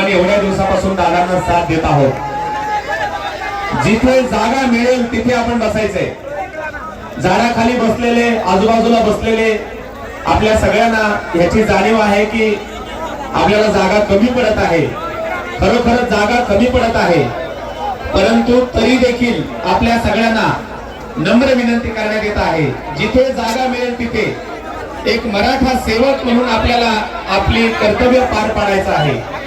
आपण एवढ्या दिवसापासून दादांना साथ देत आहोत. जिथे जागा मिळेल तिथे आपण बसायचंय. झाडाखाली बसलेले आजूबाजूला बसलेले आपल्या सगळ्यांना याची जाणीव आहे की आपल्याला जागा कमी पडत आहे. खरोखर जागा कमी पडत आहे. परंतु तरी देखील आपल्या सगळ्यांना नम्र विनंती करण्यात येत आहे. जिथे जागा मिळेल तिथे एक मराठा सेवक म्हणून आपल्याला आपली कर्तव्य पार पाडायचं आहे.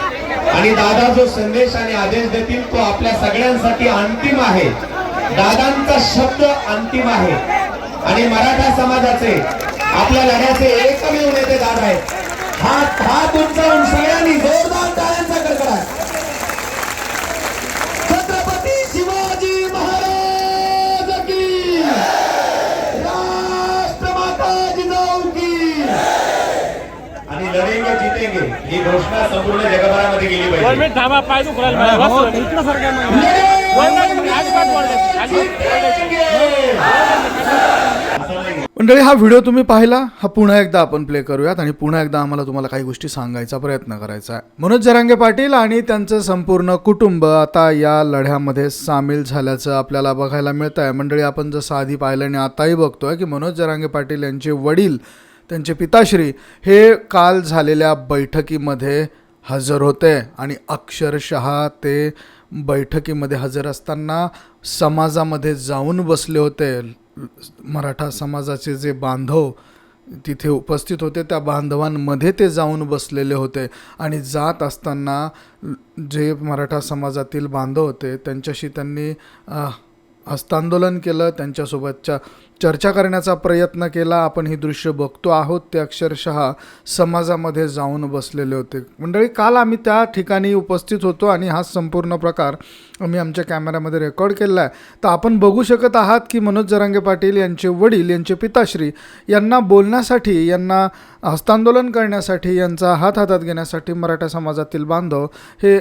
आणि दादा जो संदेश आणि आदेश देतील तो आपल्या सगळ्यांसाठी अंतिम आहे. दादांचा शब्द अंतिम आहे. आणि मराठा समाजाचे आपल्या लढ्याचे एकमेव नेते दादा आहेत. हात हात उंचावून सगळे ही घोषणा संपूर्ण जगभरामध्ये गेली पाहिजे थांबा पाय. हो, मंडळी हा व्हिडिओ तुम्ही पाहिला हा पुन्हा एकदा आपण प्ले करूयात आणि पुन्हा एकदा आम्हाला तुम्हाला काही गोष्टी सांगायचा प्रयत्न करायचा आहे मनोज जरांगे पाटील आणि त्यांचं संपूर्ण कुटुंब आता या लढ्यामध्ये सामील झाल्याचं आपल्याला बघायला मिळतं आहे मंडळी आपण जसं आधी पाहिलं आणि आताही बघतोय की मनोज जरांगे पाटील यांचे वडील त्यांचे पिताश्री हे काल झालेल्या बैठकीमध्ये हजर होते आणि अक्षरशः ते बैठकीमध्ये हजर असताना समाजामध्ये जाऊन बसले होते. मराठा समाजाचे जे बांधव तिथे उपस्थित होते त्या बांधवांमध्ये ते जाऊन बसलेले होते आणि जात असताना जे मराठा समाजातील बांधव होते त्यांच्याशी त्यांनी हस्तांदोलन केलं त्यांच्यासोबतच्या चर्चा करण्याचा प्रयत्न केला. आपण ही दृश्य बघतो आहोत. ते अक्षरशः समाजामध्ये जाऊन बसलेले होते. मंडळी काल आम्ही त्या ठिकाणी उपस्थित होतो आणि हा संपूर्ण प्रकार आम्ही आमच्या कॅमेऱ्यामध्ये रेकॉर्ड केला आहे. तर आपण बघू शकत आहात की मनोज जरांगे पाटील यांचे वडील यांचे पिताश्री यांना बोलण्यासाठी यांना हस्तांदोलन करण्यासाठी यांचा हात हातात घेण्यासाठी मराठा समाजातील बांधव हे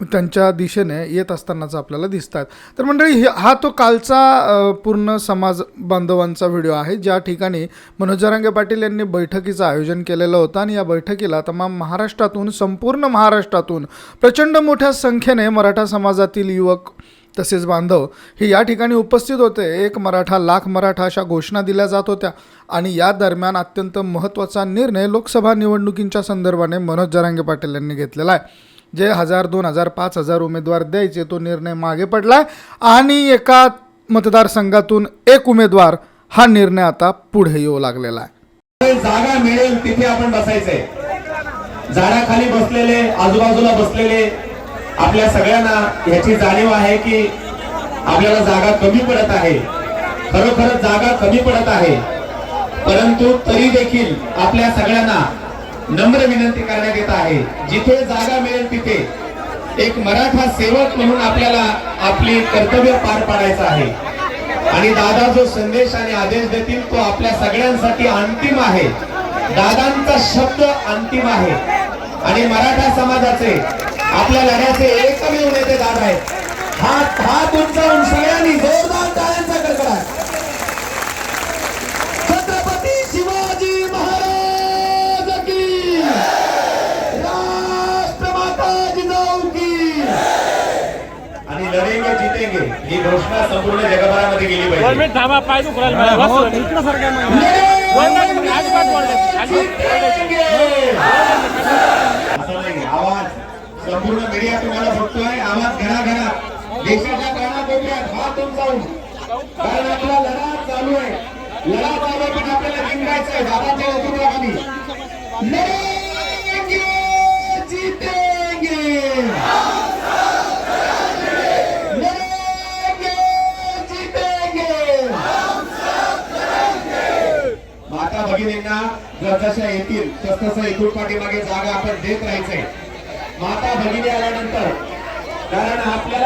त्यांच्या दिशेने येत असतानाच आपल्याला दिसतात तर मंडळी हा तो कालचा पूर्ण समाज बांधवांचा व्हिडिओ आहे. ज्या ठिकाणी मनोज जरांगे पाटील यांनी बैठकीचं आयोजन केलेलं होतं आणि या बैठकीला तमाम महाराष्ट्रातून संपूर्ण महाराष्ट्रातून प्रचंड मोठ्या संख्येने मराठा समाजातील युवक तसेच बांधव हे या ठिकाणी उपस्थित होते. एक मराठा लाख मराठा अशा घोषणा दिल्या जात होत्या आणि या दरम्यान अत्यंत महत्त्वाचा निर्णय लोकसभा निवडणुकींच्या संदर्भाने मनोज जरांगे पाटील यांनी घेतलेला आहे. जे हजार दोन हजार पाच हजार उमेदवार द्यायचे तो निर्णय मागे पडलाय आणि एका मतदारसंघातून एक उमेदवार हा निर्णय आता पुढे येऊ लागलेला आहे. जागा मिळेल तिथे आपण बसायचंय. झाडाखाली बसलेले आजूबाजूला बसलेले आपल्या सगळ्यांना याची जाणीव आहे की आपल्याला जागा कमी पडत आहे. खरोखर जागा कमी पडत आहे. परंतु तरी देखील आपल्या सगळ्यांना नम्र विनंती करण्यात येत आहे. जिथे जागा मिळेल तिथे एक मराठा सेवक म्हणून आपल्याला आपली कर्तव्य पार पाडायचं आहे. आणि दादा जो संदेश आणि आदेश देतील तो आपल्या सगळ्यांसाठी अंतिम आहे. दादांचा शब्द अंतिम आहे. आणि मराठा समाजाचे आपल्या लढ्याचे एकमेव नेते दादा आहेत हात हात उंचावून सगळ्यांनी जोरदार टाळ्यांचा ही घोषणा संपूर्ण जगभरामध्ये गेली पाहिजे. थांबा पाय. हो, असं नाही. आवाज संपूर्ण मीडिया तुम्हाला बघतोय आवाज घरा घरा देशाच्या कानाकोपऱ्यात हात उंचावून. कारण आपला लढा चालू आहे. लढा चालू आहे पण आपल्याला जिंकायचं आहे. दादाच्या नेतृत्वाखाली आता भगिनींना जसजशा येतील तसतसं इथून पाठीमागे जागा आपण देत राहायचंय. माता भगिनी आल्यानंतर कारण आपल्याला